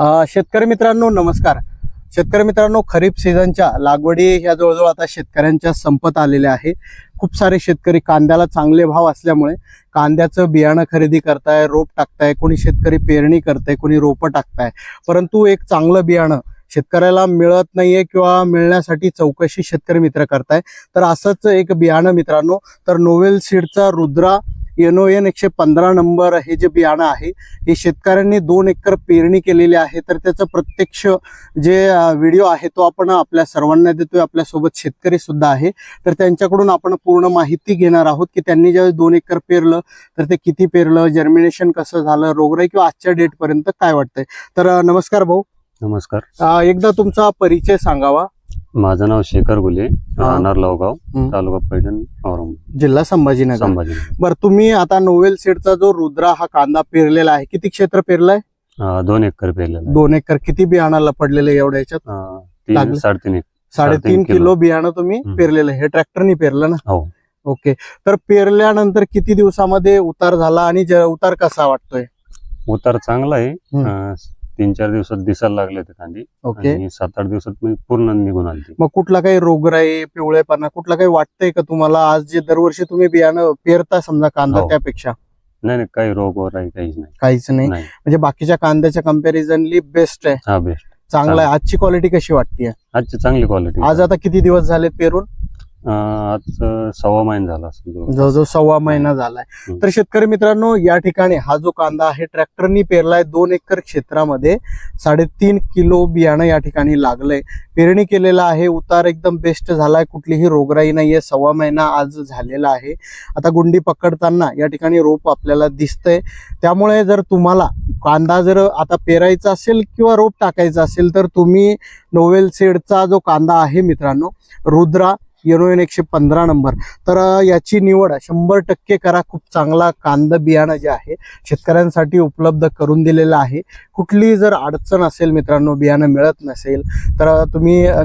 शेतकरी मित्रांनो नमस्कार. शेतकरी मित्रांनो खरीप सीझनच्या लागवडी ह्या जवळजवळ आता शेतकऱ्यांच्या संपत आलेल्या आहे. खूप सारे शेतकरी कांद्याला चांगले भाव असल्यामुळे कांद्याचं बियाणं खरेदी करताय रोप टाकताय कोणी शेतकरी पेरणी करताय कोणी रोपं टाकताय. परंतु एक चांगलं बियाणं शेतकऱ्याला मिळत नाहीये किंवा मिळण्यासाठी चौकशी शेतकरी मित्र करताय. तर असंच एक बियाणं मित्रांनो तर नोवेल सीडचा रुद्रा एनो एन एकशे पंधरा नंबर हे जे बियाणं आहे हे शेतकऱ्यांनी दोन एकर पेरणी केलेली आहे. तर त्याचं प्रत्यक्ष जे व्हिडिओ आहे तो आपण आपल्या सर्वांना देतोय. आपल्यासोबत शेतकरी सुद्धा आहे. तर त्यांच्याकडून आपण पूर्ण माहिती घेणार आहोत की त्यांनी ज्यावेळेस दोन एकर पेरलं तर ते किती पेरलं जर्मिनेशन कसं झालं रोगराई किंवा आजच्या डेट पर्यंत काय वाटतंय? तर नमस्कार भाऊ. नमस्कार. एकदा तुमचा परिचय सांगावा. माझं नाव शेखर गुले राहणार लवगाव. तालुका पैठण औरंगाबाद. जिल्हा संभाजीनगर. संभाजी बरं तुम्ही आता नोवेल सीडचा जो रुद्रा हा कांदा पेरलेला आहे किती क्षेत्र पेरलाय? दोन एकर पेरलेलं. दोन एकर. किती बियाणाला पडलेलं एवढ्या याच्यात. साडेतीन साडेतीन किलो. बियाणं तुम्ही. पेरलेलं आहे. हे ट्रॅक्टरनी पेरलं ना? हो. ओके. तर पेरल्यानंतर किती दिवसामध्ये उतार झाला आणि उतार कसा वाटतोय? उतार चांगला आहे. तीन चार दिवसात दिसायला लागले ते कांदी. ओके. आणि सात आठ दिवसात मी पूर्ण निघून आली मग कुठला काही रोगराई पिवळेपणा कुठला काही वाटतंय का तुम्हाला? आज जे दरवर्षी तुम्ही बियाणं पेरता समजा कांदा हो. त्यापेक्षा. नाही नाही काही रोग वगैरे काहीच नाही. काहीच नाही. नाही. म्हणजे बाकीच्या कांद्याच्या कम्पॅरिझनली बेस्ट आहे. हा बेस्ट चांगला आहे. आजची क्वालिटी कशी वाटते आजची चांगली क्वालिटी आज आता किती दिवस झाले पेरून? आज सव्वा महिना झाला. जवळजवळ सव्वा महिना झालाय. तर शेतकरी मित्रांनो या ठिकाणी हा जो कांदा आहे ट्रॅक्टरनी पेरलाय दोन एकर क्षेत्रामध्ये साडेतीन किलो बियाणं या ठिकाणी लागलंय. पेरणी केलेला आहे उतार एकदम बेस्ट झालाय कुठलीही रोगराई नाहीये सव्वा महिना आज झालेला आहे. आता गुंडी पकडताना या ठिकाणी रोप आपल्याला दिसतंय. त्यामुळे जर तुम्हाला कांदा जर आता पेरायचा असेल किंवा रोप टाकायचा असेल तर तुम्ही नोवेल सीडचा जो कांदा आहे मित्रांनो रुद्रा एन एकशे पंधरा नंबर. तर याची निवड शंभर टक्के करा. खूप चांगला कांदा बियाणं जे आहे शेतकऱ्यांसाठी उपलब्ध करून दिलेलं आहे. कुठली जर अडचण असेल मित्रांनो बियाणं मिळत नसेल तर तुम्ही अ,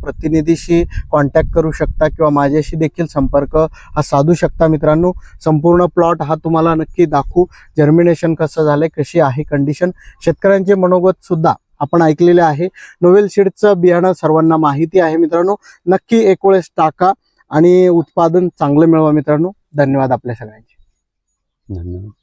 प्रतिनिधीशी कॉन्टॅक्ट करू शकता किंवा माझ्याशी देखील संपर्क हा साधू शकता मित्रांनो. संपूर्ण प्लॉट हा तुम्हाला नक्की दाखवू. जर्मिनेशन कसं झालं कशी आहे कंडिशन शेतकऱ्यांचे मनोगत सुद्धा आपण ऐकलेले आहे. नोवेल सीडचं बियाणं सर्वांना माहिती आहे मित्रांनो. नक्की एक वेळेस टाका आणि उत्पादन चांगलं मिळवा मित्रांनो. धन्यवाद आपल्या सगळ्यांचे. धन्यवाद.